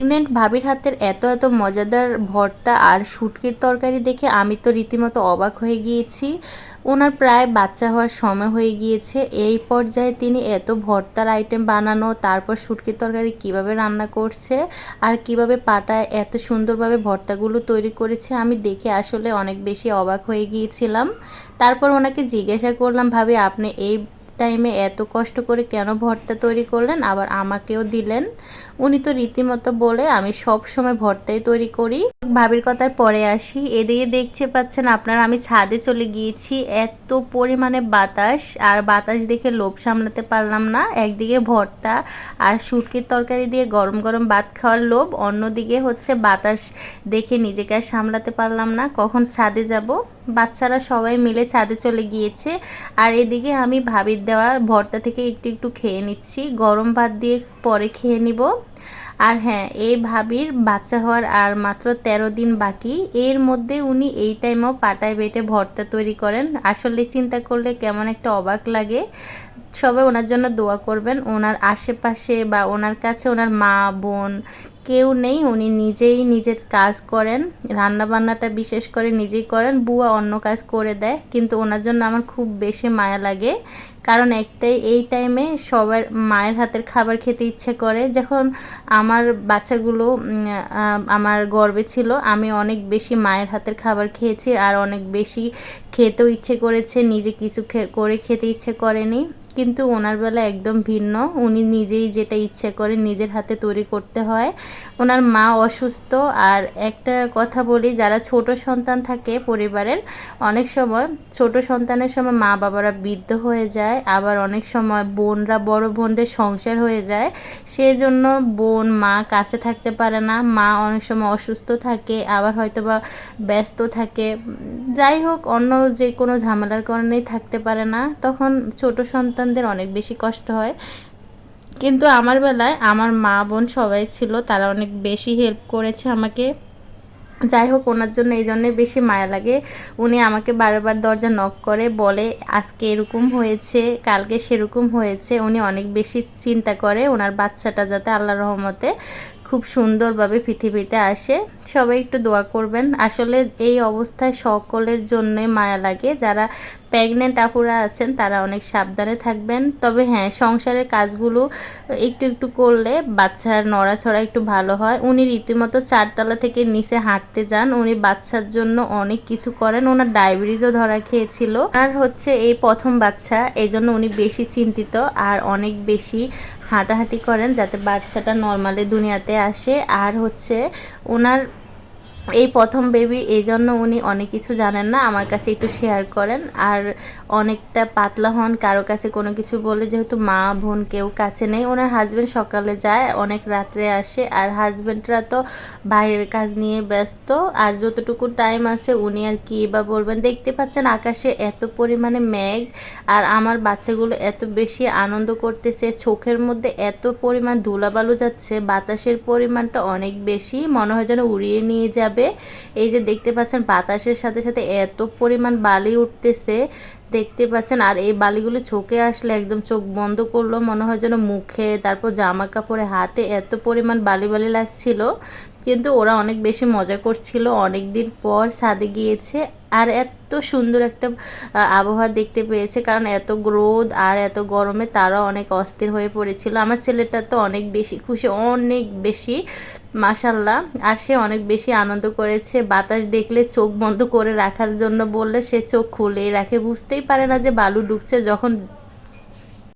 Pregnant ভাবির হাতের এত এত মজাদার ভর্তা আর শুটকির তরকারি দেখে আমি তো রীতিমতো অবাক হয়ে গিয়েছি। ওনার প্রায় বাচ্চা হওয়ার সময় হয়ে গিয়েছে। এই পর্যায়ে তিনি এত ভর্তার আইটেম বানানো, তারপর শুটকির তরকারি কীভাবে রান্না করছে আর কীভাবে পাটায় এত সুন্দরভাবে ভর্তাগুলো তৈরি করেছে, আমি দেখে আসলে অনেক বেশি অবাক হয়ে গিয়েছিলাম। তারপর ওনাকে জিজ্ঞাসা করলাম, ভাবি, আপনি এই টাইমে এত কষ্ট করে কেন ভর্তা তৈরি করলেন? আবার আমাকেও দিলেন। উনি তো রীতিমতো বলে, আমি সব সময় ভর্তাই তৈরি করি। ভাবির কথায় পরে আসি। এদিকে দেখতে পাচ্ছেন আপনারা, আমি ছাদে চলে গিয়েছি। এত পরিমাণে বাতাস, আর বাতাস দেখে লোভ সামলাতে পারলাম না। একদিকে ভর্তা আর শুটকির তরকারি দিয়ে গরম গরম ভাত খাওয়ার লোভ, অন্যদিকে হচ্ছে বাতাস দেখে নিজেকে আর সামলাতে পারলাম না। কখন ছাদে যাব? বাচ্চারা সবাই মিলে ছাদে চলে গিয়েছে। আর এদিকে আমি ভাবির দেওয়া ভর্তা থেকে একটু একটু খেয়ে নিচ্ছি। গরম ভাত দিয়ে পরে খেয়ে নিব। আর হ্যাঁ এই ভাবির বাচ্চা হওয়ার আর মাত্র ১৩ দিন বাকি। এর মধ্যে উনি এই টাইমও পাটায় বেটে ভর্তা তৈরি করেন। আসলে চিন্তা করলে কেমন একটা অবাক লাগে। সবাই ওনার জন্য দোয়া করবেন। ওনার আশেপাশে বা ওনার কাছে ওনার মা, বোন কেউ নেই, উনি নিজেই নিজের কাজ করেন রান্না বান্নাটা বিশেষ করে নিজেই করেন, বুয়া অন্য কাজ করে দেয়, কিন্তু ওনার জন্য আমার খুব বেশি মায়া লাগে। কারণ একটাই, এই টাইমে সবার মায়ের হাতের খাবার খেতে ইচ্ছে করে। যখন আমার বাচ্চাগুলো আমার গর্বে ছিল, আমি অনেক বেশি মায়ের হাতের খাবার খেয়েছি আর অনেক বেশি খেতেও ইচ্ছে করেছে, নিজে কিছু করে খেতে ইচ্ছে করেনি। কিন্তু ওনার বেলা একদম ভিন্ন। উনি নিজেই যেটা ইচ্ছে করে নিজের হাতে তৈরি করতে হয়। ওনার মা অসুস্থ। আর একটা কথা বলি, যারা ছোট সন্তান থাকে পরিবারের, অনেক সময় ছোট সন্তানের সময় মা বাবারা বৃদ্ধ হয়ে যায়, আবার অনেক সময় বোনরা বড় বোনদের সংসার হয়ে যায়। সেই জন্য বোন, মা কাছে থাকতে পারে না। মা অনেক সময় অসুস্থ থাকে, আবার হয়তো বা ব্যস্ত থাকে। যাই হোক, অন্য যে কোনো ঝামেলার কারণেই থাকতে পারে না। তখন ছোট সন্তানদের অনেক বেশি কষ্ট হয়। কিন্তু আমার বেলায় আমার মা বোন সবাই ছিল, তারা অনেক বেশি হেল্প করেছে আমাকে। যাই হোক, ওনার জন্য এই জন্যে বেশি মায়া লাগে। উনি আমাকে বারবার দরজা নক করে, বলে, আজকে এরকম হয়েছে, কালকে সেরকম হয়েছে। উনি অনেক বেশি চিন্তা করে, ওনার বাচ্চাটা যাতে আল্লাহ রহমতে সুন্দরভাবে পৃথিবীতে আসে। সবাই একটু দোয়া করবেন। আসলে এই অবস্থায় সকলের জন্যই মায়া লাগে। যারা প্রেগনেন্ট আপুরা আছেন, তারা অনেক সাবধানে থাকবেন। তবে হ্যাঁ সংসারের কাজগুলো একটু একটু করলে বাচ্চার নড়াছড়া একটু ভালো হয়। উনি রীতিমতো চারতলা থেকে নিচে হাঁটতে যান। উনি বাচ্চার জন্য অনেক কিছু করেন। ওনার ডায়াবেটিসও ধরা খেয়েছিল। আর হচ্ছে এই প্রথম বাচ্চা এই জন্য উনি বেশি চিন্তিত। আর অনেক বেশি হাঁটাহাঁটি করেন যাতে বাচ্চাটা নর্মালি দুনিয়াতে আসে। আর হচ্ছে ওনার এই প্রথম বেবি এই জন্য উনি অনেক কিছু জানেন না, আমার কাছে একটু শেয়ার করেন। আর অনেকটা পাতলা হন, কারও কাছে কোনো কিছু বলে যেহেতু মা, বোন কেউ কাছে নেই, ওনার হাজব্যান্ড সকালে যায়, অনেক রাত্রে আসে। আর হাজব্যান্ডরা তো বাইরের কাজ নিয়ে ব্যস্ত, আর যতটুকু টাইম আছে উনি আর কি বা বলবেন। দেখতে পাচ্ছেন আকাশে এত পরিমাণে মেঘ, আর আমার বাচ্চাগুলো এত বেশি আনন্দ করতেছে, চোখের মধ্যে এত পরিমাণ ধুলাবালু যাচ্ছে, বাতাসের পরিমাণটা অনেক বেশি, মনে হয় যেন উড়িয়ে নিয়ে যাবে। যাবে। এই যে দেখতে পাচ্ছেন, বাতাসের সাথে সাথে এত পরিমাণ বালি উঠতেছে, দেখতে পাচ্ছেন। আর এই বালিগুলো চোখে আসলে একদম চোখ বন্ধ করল, মনে হয় যেন মুখে, তারপর জামা কাপড়ে হাতে এত পরিমাণ বালি বালি লাগছিল। কিন্তু ওরা অনেক বেশি মজা করছিল। অনেক দিন পর সাদে গিয়েছে। আর এত সুন্দর একটা আবহাওয়া দেখতে পেয়েছে। কারণ এত রোদ আর এত গরমে তারা অনেক অস্থির হয়ে পড়েছিল। আমার ছেলেটা তো অনেক বেশি খুশি, অনেক বেশি মাসাল্লাহ আর সে অনেক বেশি আনন্দ করেছে। বাতাস দেখলে চোখ বন্ধ করে রাখার জন্য বললে সে চোখ খুলে রাখে। বুঝতেই পারে না যে বালু ঢুকছে যখন